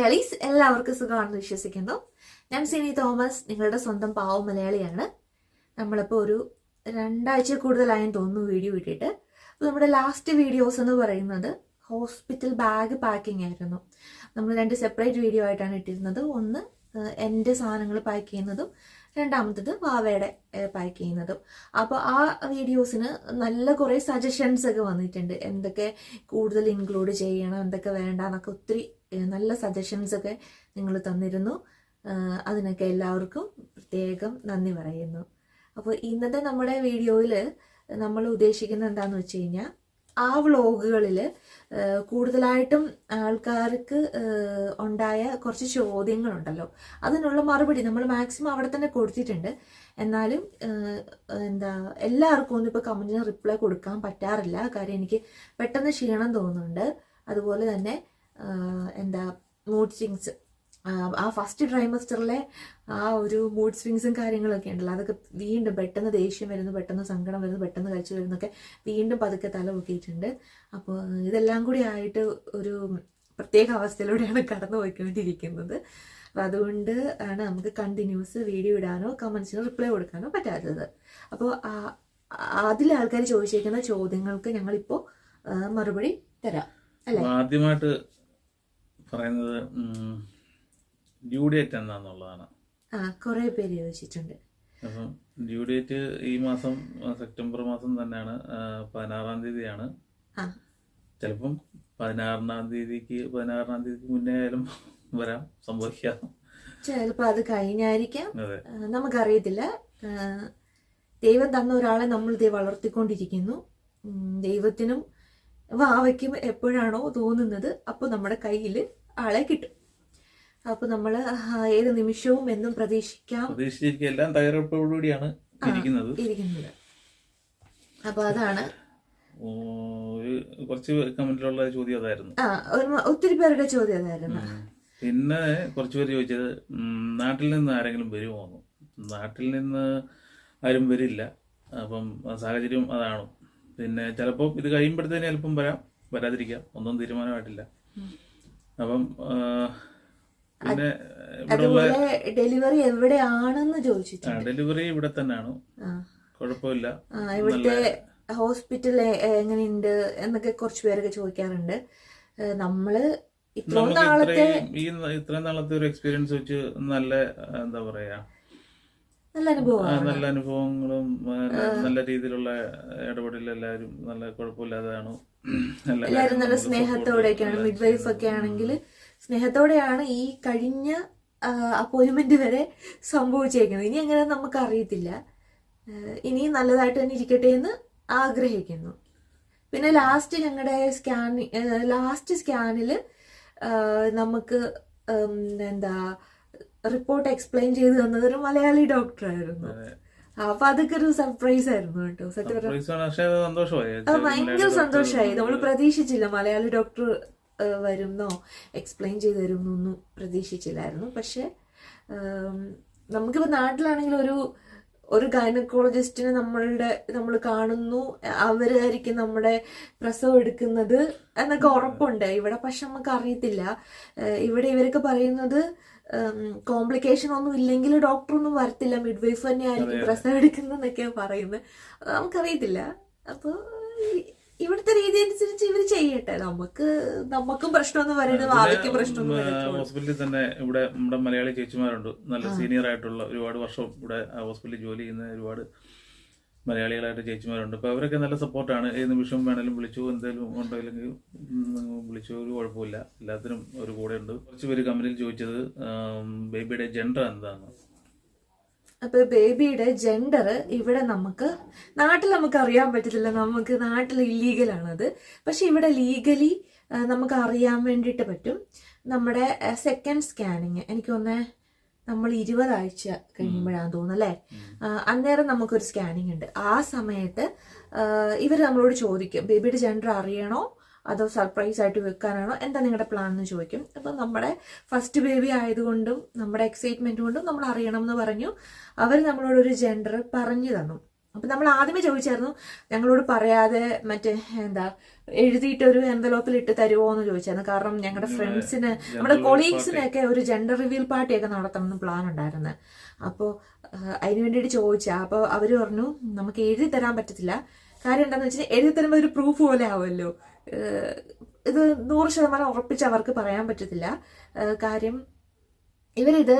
മലയാളീസ് എല്ലാവർക്കും സുഖമാണെന്ന് വിശ്വസിക്കുന്നു. ഞാൻ സിനി തോമസ് നിങ്ങളുടെ സ്വന്തം പാവ മലയാളിയാണ്. നമ്മളിപ്പോൾ ഒരു രണ്ടാഴ്ച കൂടുതലായെന്ന് തോന്നുന്നു വീഡിയോ ഇട്ടിട്ട്. അപ്പോൾ നമ്മുടെ ലാസ്റ്റ് വീഡിയോസ് എന്ന് പറയുന്നത് ഹോസ്പിറ്റൽ ബാഗ് പാക്കിംഗ് ആയിരുന്നു. നമ്മൾ രണ്ട് സെപ്പറേറ്റ് വീഡിയോ ആയിട്ടാണ് ഇട്ടിരുന്നത്. ഒന്ന് എന്റെ സാധനങ്ങൾ പാക്ക് ചെയ്യുന്നതും രണ്ടാമത്തത് വാവയുടെ പാക്ക് ചെയ്യുന്നതും. അപ്പോൾ ആ വീഡിയോസിന് നല്ല കുറേ സജഷൻസ് ഒക്കെ വന്നിട്ടുണ്ട്. എന്തൊക്കെ കൂടുതൽ ഇൻക്ലൂഡ് ചെയ്യണം എന്തൊക്കെ വേണ്ട എന്നൊക്കെ ഒത്തിരി നല്ല സജഷൻസ് ഒക്കെ നിങ്ങൾ തന്നിരുന്നു. അതിനൊക്കെ എല്ലാവർക്കും പ്രത്യേകം നന്ദി പറയുന്നു. അപ്പോൾ ഇന്നത്തെ നമ്മുടെ വീഡിയോയിൽ നമ്മൾ ഉദ്ദേശിക്കുന്നത് എന്താണെന്ന് വെച്ച് കഴിഞ്ഞാൽ ആ വ്ളോഗുകളിൽ കൂടുതലായിട്ടും ആൾക്കാർക്ക് ഉണ്ടായ കുറച്ച് ചോദ്യങ്ങളുണ്ടല്ലോ. അതിനുള്ള മറുപടി നമ്മൾ മാക്സിമം അവിടെ തന്നെ കൊടുത്തിട്ടുണ്ട്. എന്നാലും എന്താ എല്ലാവർക്കും ഒന്നും ഇപ്പോൾ കമന്റിന് റിപ്ലൈ കൊടുക്കാൻ പറ്റാറില്ല. കാര്യം എനിക്ക് പെട്ടെന്ന് ക്ഷീണം തോന്നുന്നുണ്ട്. അതുപോലെ തന്നെ എന്താ മൂഡ് സ്വിങ്സ് ആ ഫസ്റ്റ് ട്രൈമസ്റ്ററിലെ ആ ഒരു മൂഡ് സ്വിങ്സും കാര്യങ്ങളൊക്കെ ഉണ്ടല്ലോ. അതൊക്കെ വീണ്ടും പെട്ടെന്ന് ദേഷ്യം വരുന്നു പെട്ടെന്ന് സങ്കടം വരുന്നു പെട്ടെന്ന് കഴിച്ചു വരുന്നൊക്കെ വീണ്ടും പതുക്കെ തല പൊക്കിയിട്ടുണ്ട് അപ്പോൾ ഇതെല്ലാം കൂടി ആയിട്ട് ഒരു പ്രത്യേക അവസ്ഥയിലൂടെയാണ് കടന്നു പോയിക്കൊണ്ടിരിക്കുന്നത്. അപ്പോൾ അതുകൊണ്ട് ആണ് നമുക്ക് കണ്ടിന്യൂസ് വീഡിയോ ഇടാനോ കമൻസിനോ റിപ്ലൈ കൊടുക്കാനോ പറ്റാത്തത്. അപ്പോൾ അതിൽ ആൾക്കാർ ചോദിച്ചേക്കുന്ന ചോദ്യങ്ങൾക്ക് ഞങ്ങളിപ്പോൾ മറുപടി തരാം. അല്ലേ? ആദ്യമായിട്ട് പറയുന്നത് ഡ്യൂ ഡേറ്റ് എന്നാന്നുള്ളതാണ് ആ കുറേ പേര് ചോദിച്ചിട്ടുണ്ട്. അപ്പം ഡ്യൂ ഡേറ്റ് ഈ മാസം സെപ്റ്റംബർ മാസം തന്നെയാണ് പതിനാറാം തീയതിയാണ്. ചിലപ്പം പതിനാറാം തീയതിക്ക് പതിനാറാം തീയതിക്ക് മുന്നേ ആയാലും വരാം സംഭവിക്കാം. ചിലപ്പോൾ അത് കഴിഞ്ഞായിരിക്കാം. നമുക്കറിയത്തില്ല. ദൈവം തന്ന ഒരാളെ നമ്മൾ ഇതേ വളർത്തിക്കൊണ്ടിരിക്കുന്നു. ദൈവത്തിനും വാവയ്ക്കും എപ്പോഴാണോ തോന്നുന്നത്. അപ്പോൾ നമ്മുടെ കയ്യിൽ ആളെ കിട്ടും. അപ്പൊ നമ്മൾ ഏത് നിമിഷവും എന്നും പ്രതീക്ഷിക്കാം. പ്രതീക്ഷിച്ചിരിക്കുക എല്ലാം തയ്യാറെടുപ്പോടുകൂടിയാണ് ഇരിക്കുന്നത്. ഇരിക്കുന്നത്. അപ്പോൾ അതാണ്. കുറച്ച് കമന്റിലുള്ള ചോദ്യം അതായിരുന്നു. ഒത്തിരി പേരുടെ ചോദ്യം അതായിരുന്നു. പിന്നെ കുറച്ച് പേര് ചോദിച്ചത് നാട്ടിൽ നിന്ന് ആരെങ്കിലും വരുമോ നാട്ടിൽ നിന്ന് ആരും വരില്ല. അപ്പം സാഹചര്യം അതാണ്. പിന്നെ ചിലപ്പോൾ ഇത് കഴിയുമ്പോഴത്തേന് ചിലപ്പം വരാം. വരാതിരിക്കാം. ഒന്നും തീരുമാനമായിട്ടില്ല. അപ്പം പിന്നെ ഇവിടെ ഉള്ള അതുപോലെ ഡെലിവറി എവിടെയാണെന്ന് ചോദിച്ചിട്ടുണ്ട്. ഡെലിവറി ഇവിടെ തന്നെയാണ്. കുഴപ്പമില്ല. ഇവിടുത്തെ ഹോസ്പിറ്റൽ എങ്ങനെയുണ്ട് എന്നൊക്കെ കുറച്ച് പേരൊക്കെ ചോദിക്കാറുണ്ട്. നമ്മൾ ഇത്രയും നാളത്തെ ഈ ന- ഇത്രയും നാളത്തെ ഒരു എക്സ്പീരിയൻസ് വെച്ച് നല്ല എന്താ പറയാ? നല്ല അനുഭവം നല്ല അനുഭവങ്ങളും നല്ല രീതിയിലുള്ള ഇടപെടൽ എല്ലാവരും നല്ല കുഴപ്പമില്ലാതെയാണ്. എല്ലാവരും നല്ല സ്നേഹത്തോടെയൊക്കെയാണ് മിഡ് വൈഫ് ഒക്കെ ആണെങ്കിൽ സ്നേഹത്തോടെയാണ് ഈ കഴിഞ്ഞ അപ്പോയിന്റ്മെന്റ് വരെ സംഭവിച്ചേക്കുന്നത്. ഇനി എങ്ങനെ നമുക്ക് അറിയത്തില്ല ഇനി നല്ലതായിട്ട് തന്നെ ഇരിക്കട്ടെ എന്ന് ആഗ്രഹിക്കുന്നു. പിന്നെ ലാസ്റ്റ് ഞങ്ങളുടെ സ്കാൻ ലാസ്റ്റ് സ്കാനിൽ നമുക്ക് എന്താ റിപ്പോർട്ട് എക്സ്പ്ലെയിൻ ചെയ്തു തന്നത് ഒരു മലയാളി ഡോക്ടറായിരുന്നു. അപ്പൊ അതൊക്കെ ഒരു സർപ്രൈസ് ആയിരുന്നു കേട്ടോ. സത്യം അത് ഭയങ്കര സന്തോഷമായി. നമ്മൾ പ്രതീക്ഷിച്ചില്ല. മലയാളി ഡോക്ടർ വരുന്നോ? എക്സ്പ്ലെയിൻ ചെയ്ത് തരുന്നൊന്നും പ്രതീക്ഷിച്ചില്ലായിരുന്നു. പക്ഷെ നമുക്കിപ്പോ നാട്ടിലാണെങ്കിൽ ഒരു ഒരു ഗൈനക്കോളജിസ്റ്റിനെ നമ്മളുടെ നമ്മൾ കാണുന്നു. അവരായിരിക്കും നമ്മുടെ പ്രസവം എടുക്കുന്നത് എന്നൊക്കെ ഉറപ്പുണ്ട്. ഇവിടെ പക്ഷെ നമുക്ക് അറിയത്തില്ല ഇവിടെ ഇവരൊക്കെ പറയുന്നത് കോംപ്ലിക്കേഷൻ ഒന്നും ഇല്ലെങ്കിൽ ഡോക്ടർ ഒന്നും വരത്തില്ല. മിഡ് വൈഫ് തന്നെ ആയിരിക്കും പ്രസവം എടുക്കുന്നതെന്നൊക്കെയാണ് പറയുന്നത്. നമുക്കറിയത്തില്ല. അപ്പോൾ ഇവിടുത്തെ രീതി അനുസരിച്ച് ഇവർ ചെയ്യട്ടെ. നമുക്ക് നമുക്കും പ്രശ്നമൊന്നും വരരുത്. ഭാവിക്കും പ്രശ്നമൊന്നും ഹോസ്പിറ്റലിൽ തന്നെ ഇവിടെ നമ്മുടെ മലയാളി ചേച്ചിമാരുണ്ട്. നല്ല സീനിയർ ആയിട്ടുള്ള ഒരുപാട് വർഷം ഇവിടെ ഹോസ്പിറ്റലിൽ ജോലി ചെയ്യുന്ന ഒരുപാട് മലയാളികളായിട്ട് ചേച്ചിമാരുണ്ട് അപ്പോൾ അവരൊക്കെ നല്ല സപ്പോർട്ടാണ്. ഏത് നിമിഷം വേണേലും വിളിച്ചു എന്തെങ്കിലും ഉണ്ടോ ഇല്ലെങ്കിൽ വിളിച്ചു ഒരു കുഴപ്പമില്ല. എല്ലാത്തിനും ഒരു കൂടെ ഉണ്ട് കുറച്ച് പേര് കമ്പനിയിൽ ചോദിച്ചത് ബേബിയുടെ ജെൻഡർ എന്താണ്? അപ്പൊ ബേബിയുടെ ജെൻഡർ ഇവിടെ നമുക്ക് നാട്ടിൽ നമുക്ക് അറിയാൻ പറ്റത്തില്ല. നമുക്ക് നാട്ടിൽ ഇല്ലീഗലാണത് പക്ഷെ ഇവിടെ ലീഗലി നമുക്ക് അറിയാൻ വേണ്ടിയിട്ട് പറ്റും. നമ്മുടെ സെക്കൻഡ് സ്കാനിങ് എനിക്ക് തോന്നേ നമ്മൾ ഇരുപതാഴ്ച കഴിയുമ്പോഴാണ് തോന്നുന്നു അല്ലേ? അന്നേരം നമുക്കൊരു സ്കാനിങ് ഉണ്ട്. ആ സമയത്ത് ഇവർ നമ്മളോട് ചോദിക്കും ബേബിയുടെ ജെൻഡർ അറിയണോ? അതോ സർപ്രൈസ് ആയിട്ട് വെക്കാനാണോ? എന്താ നിങ്ങളുടെ പ്ലാൻ എന്ന് ചോദിക്കും. അപ്പം നമ്മുടെ ഫസ്റ്റ് ബേബി ആയതുകൊണ്ടും നമ്മുടെ എക്സൈറ്റ്മെന്റ് കൊണ്ടും നമ്മൾ അറിയണം എന്ന് പറഞ്ഞു. അവർ നമ്മളോടൊരു ജെൻഡർ പറഞ്ഞു തന്നു. അപ്പൊ നമ്മൾ ആദ്യമേ ചോദിച്ചായിരുന്നു ഞങ്ങളോട് പറയാതെ മറ്റേ എന്താ എഴുതിയിട്ട് ഒരു എൻവലോപ്പിൽ ഇട്ട് തരുമോ എന്ന് ചോദിച്ചായിരുന്നു. കാരണം ഞങ്ങളുടെ ഫ്രണ്ട്സിന് നമ്മുടെ കൊളീഗ്സിനൊക്കെ ഒരു ജെൻഡർ റിവീൽ പാർട്ടിയൊക്കെ നടത്തണം എന്ന് പ്ലാൻ ഉണ്ടായിരുന്നു അപ്പോൾ അതിന് വേണ്ടിയിട്ട് ചോദിച്ചാ അപ്പോൾ അവർ പറഞ്ഞു നമുക്ക് എഴുതി തരാൻ പറ്റത്തില്ല. കാര്യം എന്താണെന്ന് വെച്ചാൽ എഴുതി തരുമ്പോൾ ഒരു പ്രൂഫ് പോലെ ആവുമല്ലോ. ഇത് നൂറ് ശതമാനം ഉറപ്പിച്ച് അവർക്ക് പറയാൻ പറ്റത്തില്ല. കാര്യം ഇവരിത്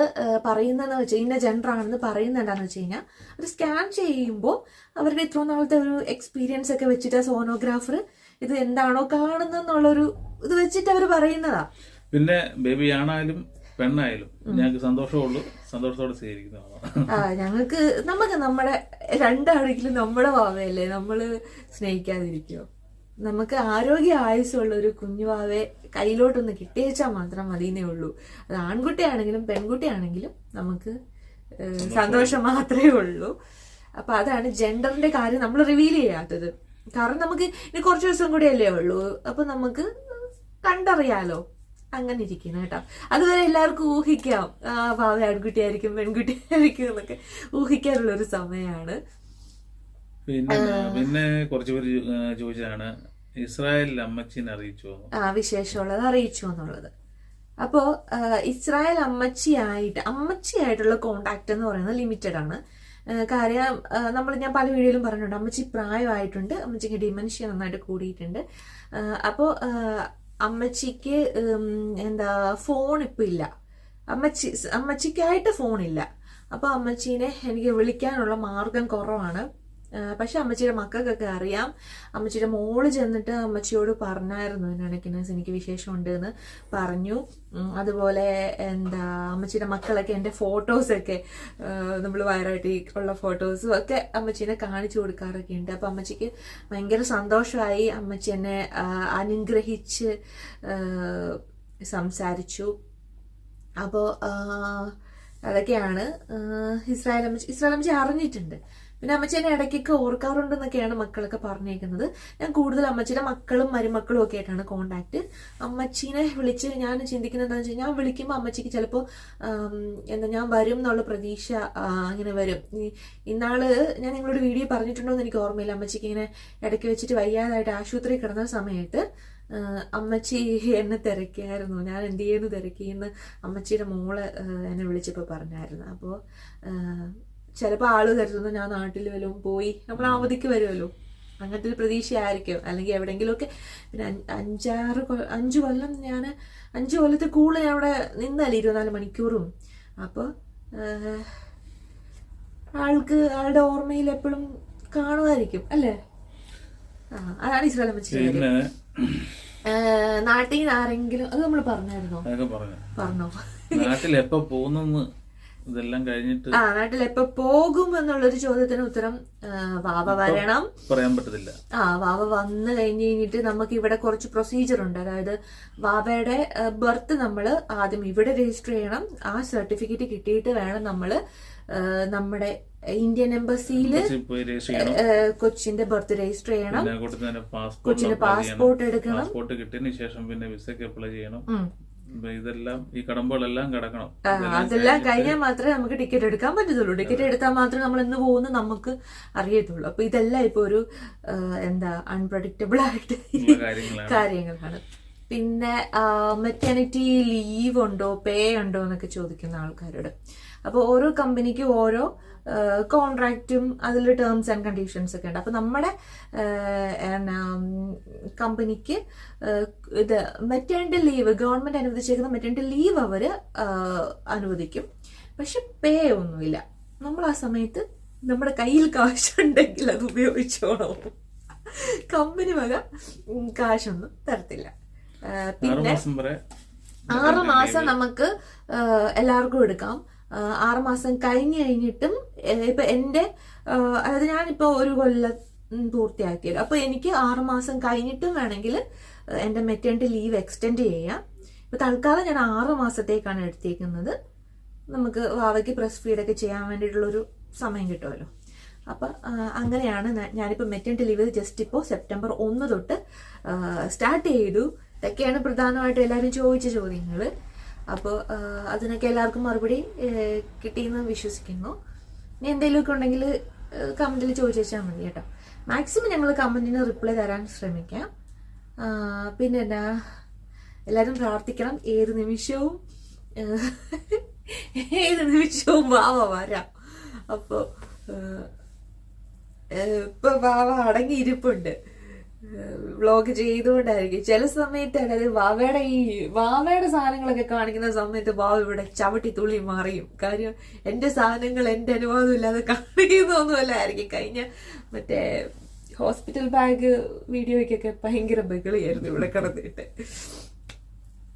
പറയുന്നതെന്ന് വെച്ച് ഇന്ന ജെൻഡർ ആണെന്ന് പറയുന്നുണ്ടെന്ന് വെച്ച് കഴിഞ്ഞാൽ അത് സ്കാൻ ചെയ്യുമ്പോൾ അവരുടെ ഇത്ര നാളത്തെ ഒരു എക്സ്പീരിയൻസ് ഒക്കെ വെച്ചിട്ട് സോണോഗ്രാഫർ ഇത് എന്താണോ കാണുന്നെന്നുള്ളൊരു ഇത് വെച്ചിട്ട് അവർ പറയുന്നതാ. പിന്നെ ബേബി ആണായാലും പെണ്ണായാലും ഞങ്ങൾക്ക് സന്തോഷമുള്ളൂ. സന്തോഷത്തോടെ സ്വീകരിക്കുന്നതാണ്. ആ ഞങ്ങൾക്ക് നമുക്ക് നമ്മുടെ രണ്ടാണെങ്കിലും നമ്മുടെ വാവയല്ലേ നമ്മൾ സ്നേഹിക്കാതിരിക്കോ? നമുക്ക് ആരോഗ്യ ആയുസ്സുള്ള ഒരു കുഞ്ഞുവാവെ കയ്യിലോട്ടൊന്ന് കിട്ടിയേച്ചാൽ മാത്രം മതിയെന്നേ ഉള്ളൂ. അത് ആൺകുട്ടിയാണെങ്കിലും പെൺകുട്ടിയാണെങ്കിലും നമുക്ക് സന്തോഷം. മാത്രമേ ഉള്ളൂ. അപ്പൊ അതാണ് ജെൻഡറിന്റെ കാര്യം നമ്മൾ റിവീൽ ചെയ്യാത്തത്. കാരണം നമുക്ക് ഇനി കുറച്ച് ദിവസം കൂടിയല്ലേ ഉള്ളൂ. അപ്പൊ നമുക്ക് കണ്ടറിയാലോ. അങ്ങനെ ഇരിക്കണം കേട്ടോ. അതുവരെ എല്ലാവർക്കും ഊഹിക്കാം. ആ ഭാവ ആൺകുട്ടിയായിരിക്കും പെൺകുട്ടിയായിരിക്കും എന്നൊക്കെ ഊഹിക്കാനുള്ള ഒരു സമയമാണ്. പിന്നെ പിന്നെ കുറച്ച് പേര് ചോദിച്ചതാണ്. ഇസ്രായേലിൽ അമ്മച്ചിനെ അറിയിച്ചു? ആ വിശേഷമുള്ളത് അറിയിച്ചു എന്നുള്ളത്. അപ്പോ ഇസ്രായേൽ അമ്മച്ചിയായിട്ട് അമ്മച്ചിയായിട്ടുള്ള കോണ്ടാക്ട് എന്ന് പറയുന്നത് ലിമിറ്റഡ് ആണ്. കാര്യം നമ്മൾ ഞാൻ പല വീഡിയോയിലും പറഞ്ഞിട്ടുണ്ട്. അമ്മച്ചി പ്രായമായിട്ടുണ്ട്. അമ്മച്ചിക്ക് ഡിമെൻഷ്യ നന്നായിട്ട് കൂടിയിട്ടുണ്ട്. അപ്പോ അമ്മച്ചിക്ക് എന്താ ഫോൺ ഇപ്പം ഇല്ല. അമ്മച്ചി അമ്മച്ചിക്കായിട്ട് ഇല്ല. അപ്പോൾ അമ്മച്ചീനെ എനിക്ക് വിളിക്കാനുള്ള മാർഗം കുറവാണ്. പക്ഷെ അമ്മച്ചിയുടെ മക്കൾക്കൊക്കെ അറിയാം. അമ്മച്ചിയുടെ മോൾ ചെന്നിട്ട് അമ്മച്ചിയോട് പറഞ്ഞായിരുന്നു കണക്കിനസ് എനിക്ക് വിശേഷമുണ്ട് എന്ന് പറഞ്ഞു. അതുപോലെ എന്താ അമ്മച്ചിയുടെ മക്കളൊക്കെ എന്റെ ഫോട്ടോസൊക്കെ നമ്മൾ വയറായിട്ട് ഉള്ള ഫോട്ടോസും ഒക്കെ അമ്മച്ചീനെ കാണിച്ചു കൊടുക്കാറൊക്കെ ഉണ്ട്. അപ്പം അമ്മച്ചിക്ക് ഭയങ്കര സന്തോഷമായി അമ്മച്ചി എന്നെ അനുഗ്രഹിച്ച് സംസാരിച്ചു. അപ്പോൾ അതൊക്കെയാണ് ഇസ്രായേൽ അമ്മച്ചി ഇസ്രായേൽ അമ്മച്ചി അറിഞ്ഞിട്ടുണ്ട്. പിന്നെ അമ്മച്ചി എന്നെ ഇടയ്ക്കൊക്കെ ഓർക്കാറുണ്ടെന്നൊക്കെയാണ് മക്കളൊക്കെ പറഞ്ഞേക്കുന്നത്. ഞാൻ കൂടുതൽ അമ്മച്ചിയുടെ മക്കളും മരുമക്കളും ഒക്കെ ആയിട്ടാണ് കോണ്ടാക്ട് അമ്മച്ചീനെ വിളിച്ച് ഞാൻ ചിന്തിക്കുന്നത് എന്താണെന്ന് വെച്ചാൽ ഞാൻ വിളിക്കുമ്പോൾ അമ്മച്ചിക്ക് ചിലപ്പോൾ എന്താ ഞാൻ വരും എന്നുള്ള പ്രതീക്ഷ അങ്ങനെ വരും. ഇന്നാൾ ഞാൻ നിങ്ങളോട് വീഡിയോ പറഞ്ഞിട്ടുണ്ടോ എന്ന് എനിക്ക് ഓർമ്മയില്ല. അമ്മച്ചിക്ക് ഇങ്ങനെ ഇടയ്ക്ക് വെച്ചിട്ട് വയ്യാതായിട്ട് ആശുപത്രി കിടന്ന സമയത്ത് അമ്മച്ചി എന്നെ തിരക്കിയായിരുന്നു. ഞാൻ എന്ത് ചെയ്യുന്നു? തിരക്കിയെന്ന് അമ്മച്ചിയുടെ മോൾ എന്നെ വിളിച്ചപ്പോൾ പറഞ്ഞായിരുന്നു. അപ്പോൾ ചിലപ്പോൾ ആൾ കരുതുന്നു ഞാൻ നാട്ടിൽ വല്ലതും പോയി നമ്മൾ അവധിക്ക് വരുമല്ലോ. അങ്ങനത്തെ ഒരു പ്രതീക്ഷയായിരിക്കും. അല്ലെങ്കിൽ എവിടെയെങ്കിലുമൊക്കെ പിന്നെ അഞ്ച് അഞ്ചാറ് അഞ്ച് കൊല്ലം ഞാൻ അഞ്ച് കൊല്ലത്തെ കൂടുതൽ ഞാൻ അവിടെ നിന്നല്ലേ ഇരുപത്തിനാല് മണിക്കൂറും. അപ്പോൾ ആൾക്ക് ആളുടെ ഓർമ്മയിൽ എപ്പോഴും കാണുമായിരിക്കും അല്ലേ? അതാണ് ഇസ്രായേൽ പിന്നെ നാട്ടിൽ നിന്ന് ആരെങ്കിലും അത് നമ്മൾ പറഞ്ഞായിരുന്നോ? അതൊക്കെ പറഞ്ഞു. പറഞ്ഞോ? നാട്ടിൽ എപ്പോ പോകുന്നെന്ന് ഇതെല്ലാം കഴിഞ്ഞിട്ട് ആ നാട്ടിൽ എപ്പോ പോകും എന്നുള്ളൊരു ചോദ്യത്തിന് ഉത്തരം വാവ വരണം. പറയാൻ പറ്റത്തില്ല. ആ വാവ വന്നു കഴിഞ്ഞ് കഴിഞ്ഞിട്ട് നമുക്ക് ഇവിടെ കുറച്ച് പ്രൊസീജിയർ ഉണ്ട്. അതായത് വാവയുടെ ബർത്ത് നമ്മൾ ആദ്യം ഇവിടെ രജിസ്റ്റർ ചെയ്യണം. ആ സർട്ടിഫിക്കറ്റ് കിട്ടിയിട്ട് വേണം നമ്മൾ നമ്മുടെ ഇന്ത്യൻ എംബസിയിൽ കൊച്ചിന്റെ ബർത്ത് രജിസ്റ്റർ ചെയ്യണം. കൊച്ചിന്റെ പാസ്പോർട്ട് എടുക്കണം. പാസ്പോർട്ട് കിട്ടിയതിന് ശേഷം പിന്നെ വിസയ്ക്ക് അപ്ലൈ ചെയ്യണം. ഇതെല്ലാം ഈ കടമ്പകളെല്ലാം കിടക്കണം. അതെല്ലാം കഴിഞ്ഞാൽ മാത്രമേ നമുക്ക് ടിക്കറ്റ് എടുക്കാൻ പറ്റത്തുള്ളൂ. ടിക്കറ്റ് എടുത്താൽ മാത്രമേ നമ്മൾ എന്ന് പോകുന്ന നമുക്ക് അറിയത്തുള്ളൂ. അപ്പൊ ഇതെല്ലാം ഇപ്പൊ ഒരു എന്താ അൺപ്രഡിക്റ്റബിൾ ആയിട്ട് കാര്യങ്ങളാണ്. കാര്യങ്ങളാണ്. പിന്നെ മെറ്റേണിറ്റി ലീവ് ഉണ്ടോ പേ ഉണ്ടോ എന്നൊക്കെ ചോദിക്കുന്ന ആൾക്കാരോട്. അപ്പോൾ ഓരോ കമ്പനിക്കും ഓരോ കോൺട്രാക്റ്റും അതിൽ ടേംസ് ആൻഡ് കണ്ടീഷൻസ് ഒക്കെ ഉണ്ട്. അപ്പോൾ നമ്മുടെ കമ്പനിക്ക് ഇത് മെറ്റേണിറ്റി ലീവ് ഗവൺമെന്റ് അനുവദിച്ചേക്കുന്ന മെറ്റേണിറ്റി ലീവ് അവർ അനുവദിക്കും. പക്ഷെ പേ ഒന്നുമില്ല. നമ്മൾ ആ സമയത്ത് നമ്മുടെ കയ്യിൽ കാശുണ്ടെങ്കിൽ അത് ഉപയോഗിച്ചോണോ കമ്പനി വക കാശൊന്നും തരത്തില്ല. പിന്നെ ആറ് മാസം നമുക്ക് എല്ലാവർക്കും എടുക്കാം. ആ, ആറ് മാസം കഴിഞ്ഞ് കഴിഞ്ഞിട്ടും ഇപ്പൊ എന്റെ അതായത് ഞാനിപ്പോ ഒരു കൊല്ലം പൂർത്തിയാക്കിയല്ലോ പൂർത്തിയാക്കിയത്. അപ്പൊ എനിക്ക് ആറുമാസം കഴിഞ്ഞിട്ടും വേണമെങ്കിൽ എന്റെ മെറ്റേണിറ്റി ലീവ് എക്സ്റ്റെൻഡ് ചെയ്യാം. ഇപ്പൊ തൽക്കാലം ഞാൻ ആറ് മാസത്തേക്കാണ് എടുത്തേക്കുന്നത്. നമുക്ക് വാവയ്ക്ക് പ്രസ് ഫീഡൊക്കെ ചെയ്യാൻ വേണ്ടിയിട്ടുള്ളൊരു സമയം കിട്ടുമല്ലോ. അപ്പൊ അങ്ങനെയാണ് ഞാനിപ്പോ മെറ്റേണിറ്റി ലീവ് ജസ്റ്റ് ഇപ്പോ സെപ്റ്റംബർ ഒന്ന് തൊട്ട് സ്റ്റാർട്ട് ചെയ്തു. ഇതൊക്കെയാണ് പ്രധാനമായിട്ട് എല്ലാവരും ചോദിച്ച ചോദ്യങ്ങൾ അപ്പോൾ അതിനൊക്കെ എല്ലാവർക്കും മറുപടി കിട്ടിയെന്ന് വിശ്വസിക്കുന്നു. ഇനി എന്തെങ്കിലുമൊക്കെ ഉണ്ടെങ്കിൽ കമന്റിൽ ചോദിച്ചാൽ മതി കേട്ടോ. മാക്സിമം ഞങ്ങൾ കമന്റിന് റിപ്ലൈ തരാൻ ശ്രമിക്കാം. പിന്നെ എന്നാ എല്ലാവരും പ്രാർത്ഥിക്കണം. ഏത് നിമിഷവും ഏത് നിമിഷവും വാവ വരാം. അപ്പോൾ ഇപ്പൊ വാവ അടങ്ങിയിരിപ്പുണ്ട്. വ്ളോഗ് ചെയ്തുകൊണ്ടായിരിക്കും. ചില സമയത്ത് അതായത് വാവയുടെ ഈ വാവയുടെ സാധനങ്ങളൊക്കെ കാണിക്കുന്ന സമയത്ത് വാവ ഇവിടെ ചവിട്ടി തുള്ളി മാറിയും. കാര്യം എന്റെ സാധനങ്ങൾ എന്റെ അനുവാദം ഇല്ലാതെ കാണിക്കുന്നൊന്നുമല്ലായിരിക്കും കഴിഞ്ഞ മറ്റേ ഹോസ്പിറ്റൽ ബാഗ് വീഡിയോയ്ക്കൊക്കെ ഭയങ്കര ബഹളിയായിരുന്നു ഇവിടെ കിടന്നിട്ട്.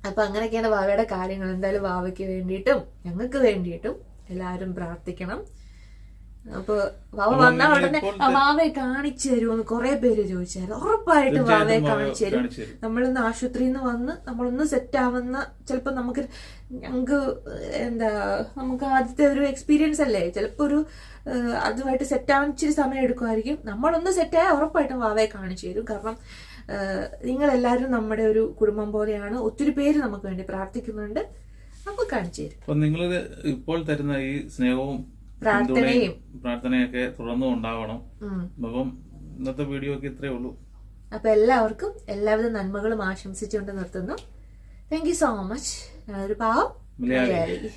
അപ്പൊ അങ്ങനെയൊക്കെയാണ് വാവയുടെ കാര്യങ്ങൾ. എന്തായാലും വാവയ്ക്ക് വേണ്ടിയിട്ടും ഞങ്ങൾക്ക് വേണ്ടിയിട്ടും എല്ലാവരും പ്രാർത്ഥിക്കണം. അപ്പൊ വാവ അപ്പൊ വന്ന ഉടനെ വാവയെ കാണിച്ചു തരുമെന്ന് കുറെ പേര് ചോദിച്ചായിരുന്നു. ഉറപ്പായിട്ടും വാവയെ കാണിച്ചു തരും. നമ്മളിന്ന് ആശുപത്രിയിൽ നിന്ന് വന്ന് നമ്മളൊന്ന് സെറ്റ് ആവുന്ന ചിലപ്പോ നമുക്ക് ഞങ്ങൾക്ക് എന്താ നമുക്ക് ആദ്യത്തെ ഒരു എക്സ്പീരിയൻസ് അല്ലേ? ചിലപ്പോ ഒരു അതുമായിട്ട് സെറ്റ് ആവാൻ ഇച്ചിരി സമയം എടുക്കുമായിരിക്കും. നമ്മളൊന്ന് സെറ്റായാൽ ഉറപ്പായിട്ടും വാവയെ കാണിച്ചു തരും. കാരണം നിങ്ങൾ നിങ്ങളെല്ലാവരും നമ്മുടെ ഒരു കുടുംബം പോലെയാണ്. ഒത്തിരി പേര് നമുക്ക് വേണ്ടി പ്രാർത്ഥിക്കുന്നുണ്ട്. അപ്പോൾ കാണിച്ചു തരും. അപ്പൊ നിങ്ങൾ ഇപ്പോൾ തരുന്ന ഈ സ്നേഹവും പ്രാർത്ഥനയും. പ്രാർത്ഥനയൊക്കെ തുടർന്നും ഉണ്ടാവണം. അപ്പം ഇന്നത്തെ വീഡിയോ ഒക്കെ ഇത്രേ ഉള്ളൂ. അപ്പൊ എല്ലാവർക്കും എല്ലാവിധ നന്മകളും ആശംസിച്ചുകൊണ്ട് നിർത്തുന്നു. താങ്ക് യു സോ മച്ച് ഞാനൊരു പാവം. മലയാളി.